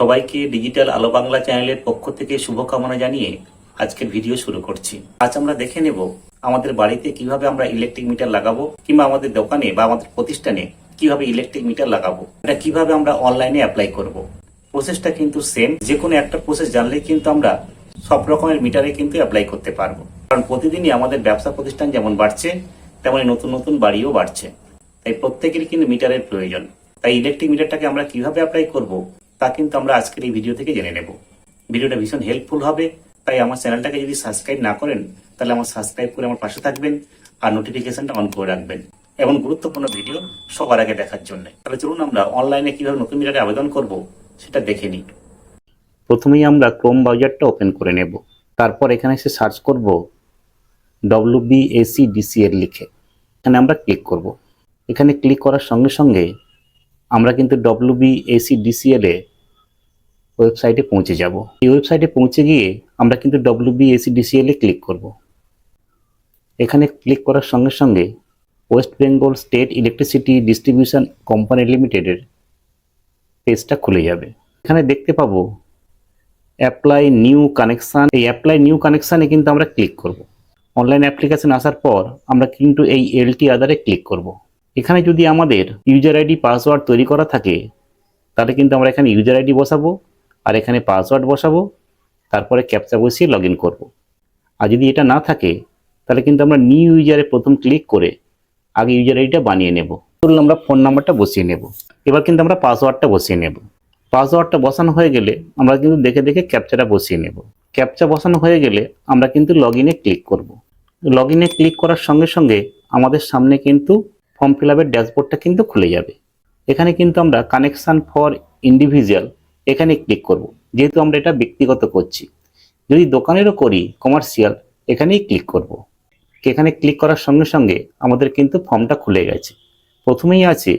সবাইকে ডিজিটাল আলো বাংলা চ্যানেলের পক্ষ থেকে শুভকামনা জানিয়ে আজকের ভিডিও শুরু করছি। আজ আমরা দেখে নেব আমাদের বাড়িতে কীভাবে আমরা ইলেকট্রিক মিটার লাগাবো কিংবা আমাদের দোকানে বা আমাদের প্রতিষ্ঠানে কীভাবে ইলেকট্রিক মিটার লাগাবো, এটা কীভাবে আমরা অনলাইনে অ্যাপ্লাই করব। প্রসেসটা কিন্তু সেম যে কোনো একটা প্রসেস জানলেই কিন্তু আমরা সব রকমের মিটারে কিন্তু অ্যাপ্লাই করতে পারব। কারণ প্রতিদিনই আমাদের ব্যবসা প্রতিষ্ঠান যেমন বাড়ছে তেমনই নতুন নতুন বাড়িও বাড়ছে। তাই প্রত্যেকেরই কিন্তু মিটারের প্রয়োজন। তাই ইলেকট্রিক মিটারটাকে আমরা কীভাবে অ্যাপ্লাই করব তা কিন্তু আমরা আজকের এই ভিডিও থেকে জেনে নেব। ভিডিওটা ভীষণ হেল্পফুল হবে, তাই আমার চ্যানেলটাকে যদি সাবস্ক্রাইব না করেন, তাহলে আমার সাবস্ক্রাইব করে আমার পাশে থাকবেন আর নোটিফিকেশনটা অন করে রাখবেন। এমন গুরুত্বপূর্ণ ভিডিও সবার আগে দেখার জন্য। তাহলে চলুন আমরা অনলাইনে কীভাবে নতুন মিটারে আবেদন করব, সেটা দেখে নিই। প্রথমেই আমরা ক্রোম ব্রাউজারটা ওপেন করে নেব। তারপর এখানে এসে সার্চ করব ডব্লিউবিএসি ডিসিএল লিখে। এখানে আমরা ক্লিক করব। এখানে ক্লিক করার সঙ্গে সঙ্গে আমরা কিন্তু ডব্লিউবিএসি ডিসিএল এ ওয়েবসাইটে পৌঁছে যাব। এই ওয়েবসাইটে পৌঁছে গিয়ে আমরা কিন্তু ডব্লিউবিএসি ডিসিএল এ ক্লিক করব। এখানে ক্লিক করার সঙ্গে সঙ্গে West Bengal state electricity distribution company লিমিটেডের পেজটা খুলে যাবে। এখানে দেখতে পাবো অ্যাপ্লাই নিউ কানেকশান এই অ্যাপ্লাই নিউ কানেকশানে কিন্তু আমরা ক্লিক করব। অনলাইন অ্যাপ্লিকেশন আসার পর আমরা কিন্তু এই এলটি আধারে ক্লিক করব। এখানে যদি আমাদের ইউজার আইডি পাসওয়ার্ড তৈরি করা থাকে, তাহলে কিন্তু আমরা এখানে ইউজার আইডি বসাবো। আর এখানে পাসওয়ার্ড বসাবো, তারপরে ক্যাপচা বসিয়ে লগ ইন করব। আর যদি এটা না থাকে, তাহলে কিন্তু আমরা নিউ ইউজারে প্রথম ক্লিক করে আগে ইউজার আইডিটা বানিয়ে নেব। ধরুন আমরা ফোন নাম্বারটা বসিয়ে নেব। এবার কিন্তু আমরা পাসওয়ার্ডটা বসিয়ে নেব। পাসওয়ার্ডটা বসানো হয়ে গেলে আমরা কিন্তু দেখে দেখে ক্যাপচাটা বসিয়ে নেব। ক্যাপচা বসানো হয়ে গেলে আমরা কিন্তু লগ ইনে ক্লিক করব। লগ ইনে ক্লিক করার সঙ্গে সঙ্গে আমাদের সামনে কিন্তু ফর্ম ফিল আপের ড্যাশবোর্ডটা কিন্তু খুলে যাবে। এখানে কিন্তু আমরা কানেকশান ফর ইন্ডিভিজুয়াল এখানে ক্লিক করব। যেহেতু আমরা এটা ব্যক্তিগত করছি। যদি দোকানেরও করি কমার্শিয়াল এখানেই ক্লিক করব। এখানে ক্লিক করার সঙ্গে সঙ্গে আমাদের কিন্তু ফর্মটা খুলে গেছে। প্রথমেই আছে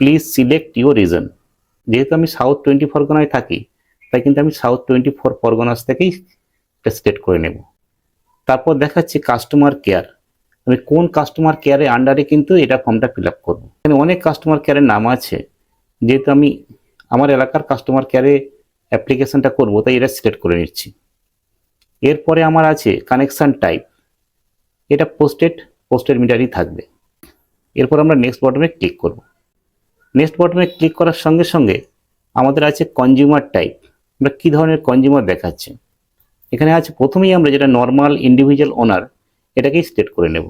প্লিজ সিলেক্ট ইউর রিজন যেহেতু আমি সাউথ টোয়েন্টি ফরগনায় থাকি, তাই কিন্তু আমি সাউথ টোয়েন্টি ফোর পরগনাস থেকেই সিলেক্ট করে নেব। তারপর দেখাচ্ছি কাস্টমার কেয়ার আমি কোন কাস্টমার কেয়ারের আন্ডারে কিন্তু এটা ফর্মটা ফিল আপ করব। এখানে অনেক কাস্টমার কেয়ারের নাম আছে। যেহেতু আমি আমার এলাকার কাস্টমার কেয়ারে অ্যাপ্লিকেশনটা করব, তাই এটা সিলেক্ট করে নিচ্ছি। এরপরে আমার আছে কানেকশান টাইপ এটা পোস্টেড পোস্টেড মিটারই থাকবে। এরপর আমরা নেক্সট বটমে ক্লিক করব। নেক্সট বটমে ক্লিক করার সঙ্গে সঙ্গে আমাদের আছে কনজিউমার টাইপ আমরা কী ধরনের কনজিউমার দেখাচ্ছে? এখানে আছে, প্রথমেই আমরা যেটা নর্মাল ইন্ডিভিজুয়াল ওনার এটাকেই সিলেক্ট করে নেব।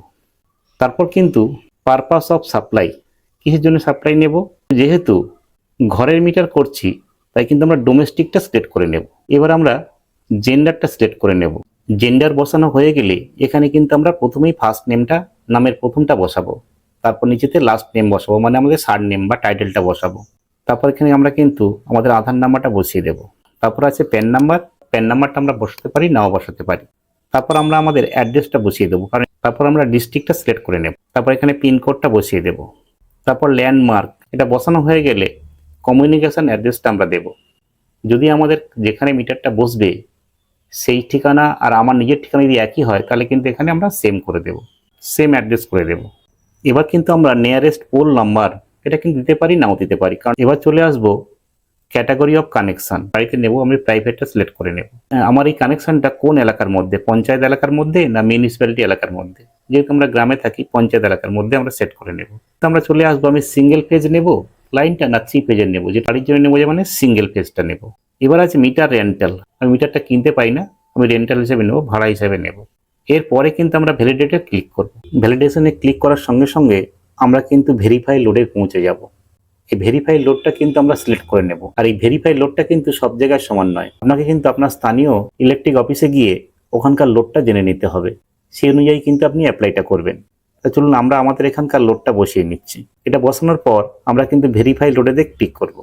তারপর কিন্তু পারপাস অফ সাপ্লাই কিসের জন্য সাপ্লাই নেব? যেহেতু ঘরের মিটার করছি, তাই কিন্তু আমরা ডোমেস্টিকটা সিলেক্ট করে নেব। এবার আমরা জেন্ডারটা সিলেক্ট করে নেব। জেন্ডার বসানো হয়ে গেলে এখানে কিন্তু আমরা প্রথমেই ফার্স্ট নেমটা নামের প্রথমটা বসাবো। তারপর নিচেতে লাস্ট নেম বসাবো মানে আমাদের সার নেম বা টাইটেলটা বসাবো। তারপর এখানে আমরা কিন্তু আমাদের আধার নাম্বারটা বসিয়ে দেব। তারপর আছে প্যান নাম্বার প্যান নাম্বারটা আমরা বসাতে পারি, নাও বসাতে পারি। তারপর আমরা আমাদের অ্যাড্রেসটা বসিয়ে দেবো, কারণ তারপর আমরা ডিস্ট্রিক্টটা সিলেক্ট করে নেব। তারপর এখানে পিনকোডটা বসিয়ে দেব। তারপর ল্যান্ডমার্ক এটা বসানো হয়ে গেলে কমিউনিকেশন অ্যাড্রেসটা আমরা দেব। যদি আমাদের যেখানে মিটারটা বসবে, সেই ঠিকানা আর আমার নিজের ঠিকানা যদি একই হয়, তাহলে কিন্তু এখানে আমরা সেম করে দেব। সেম অ্যাড্রেস করে দেব। এবার কিন্তু আমরা নিয়ারেস্ট পোল নাম্বার এটা কিন্তু দিতে পারি, নাও দিতে পারি। কারণ এবার চলে আসব ক্যাটাগরি অফ কানেকশন বাড়িতে নেব, আমি প্রাইভেটটা সিলেক্ট করে নেব। আমার এই কানেকশনটা কোন এলাকার মধ্যে? পঞ্চায়েত এলাকার মধ্যে না মিউনিসিপ্যালিটি এলাকার মধ্যে? যেহেতু আমরা গ্রামে থাকি, পঞ্চায়েত এলাকার মধ্যে আমরা সেট করে নেব। তো আমরা চলে আসব, আমি সিঙ্গেল পেজ নেব। লাইনটা না থ্রি পেজের নেব, যে বাড়ির জন্য নেব, যে মানে সিঙ্গেল পেজটা নেব। এবার আছে মিটার রেন্টাল আমি মিটারটা কিনতে পাই না, আমি রেন্টাল হিসেবে নেব, ভাড়া হিসেবে নেব। এরপরে কিন্তু আমরা ভ্যালিডেটে ক্লিক করব। ভ্যালিডেশনে ক্লিক করার সঙ্গে সঙ্গে আমরা কিন্তু ভেরিফাই লোডে পৌঁছে যাব। এই ভেরিফাই লোডটা কিন্তু আমরা সিলেক্ট করে নেব। আর এই ভেরিফাই লোডটা কিন্তু সব জায়গায় সমান নয়। আপনাকে কিন্তু আপনার স্থানীয় ইলেকট্রিক অফিসে গিয়ে ওখানকার লোডটা জেনে নিতে হবে। সেই অনুযায়ী কিন্তু আপনি অ্যাপ্লাইটা করবেন। চলুন আমরা আমাদের এখানকার লোডটা বসিয়ে নিচ্ছি। এটা বসানোর পর আমরা কিন্তু ভেরিফাই লোডে লোডেতে ক্লিক করব।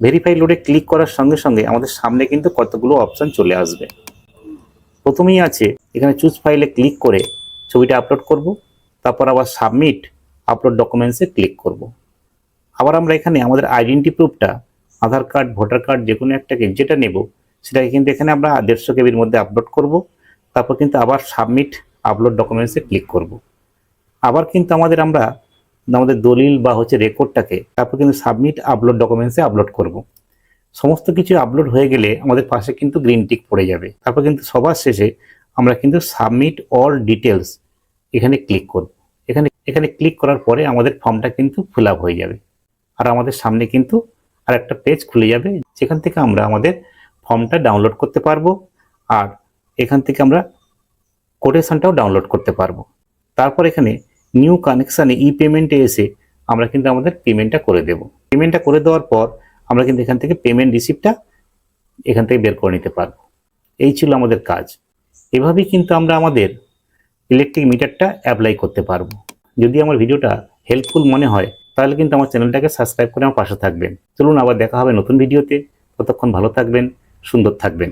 ভেরিফাই লোডে ক্লিক করার সঙ্গে সঙ্গে আমাদের সামনে কিন্তু কতগুলো অপশন চলে আসবে। প্রথমেই আছে, এখানে চুজ ফাইলে ক্লিক করে ছবিটা আপলোড করব, তারপর আবার সাবমিট আপলোড ডকুমেন্টসে ক্লিক করব। আবার আমরা এখানে আমাদের আইডেন্টি প্রুফটা আধার কার্ড ভোটার কার্ড যে কোনো একটাকে যেটা নেব, সেটাকে কিন্তু এখানে আমরা দেড়শো কেবির মধ্যে আপলোড করব, তারপর কিন্তু আবার সাবমিট আপলোড ডকুমেন্টসে ক্লিক করব। আবার কিন্তু আমাদের আমরা আমাদের দলিল বা হচ্ছে রেকর্ডটাকে তারপর কিন্তু সাবমিট আপলোড ডকুমেন্টসে আপলোড করব। সমস্ত কিছু আপলোড হয়ে গেলে আমাদের পাশে কিন্তু গ্রিন টিক পড়ে যাবে। তারপর কিন্তু সবার শেষে আমরা কিন্তু সাবমিট অল ডিটেলস এখানে ক্লিক করব। এখানে এখানে ক্লিক করার পরে আমাদের ফর্মটা কিন্তু ফিল হয়ে যাবে। আর আমাদের সামনে কিন্তু আর একটা পেজ খুলে যাবে, যেখান থেকে আমরা আমাদের ফর্মটা ডাউনলোড করতে পারব আর এখান থেকে আমরা কোটেশনটাও ডাউনলোড করতে পারব। তারপর এখানে নিউ কানেকশানে ই পেমেন্টে এসে আমরা কিন্তু আমাদের পেমেন্টটা করে দেব। পেমেন্টটা করে দেওয়ার পর আমরা কিন্তু এখান থেকে পেমেন্ট রিসিপ্টটা এখান থেকে বের করে নিতে পারব। এই ছিল আমাদের কাজ। এভাবেই কিন্তু আমরা আমাদের ইলেকট্রিক মিটারটা অ্যাপ্লাই করতে পারব। যদি আমার ভিডিওটা হেল্পফুল মনে হয়, তাহলে কিন্তু আমার চ্যানেলটাকে সাবস্ক্রাইব করে আমার পাশে থাকবেন। চলুন আবার দেখা হবে নতুন ভিডিওতে। ততক্ষণ ভালো থাকবেন, সুন্দর থাকবেন।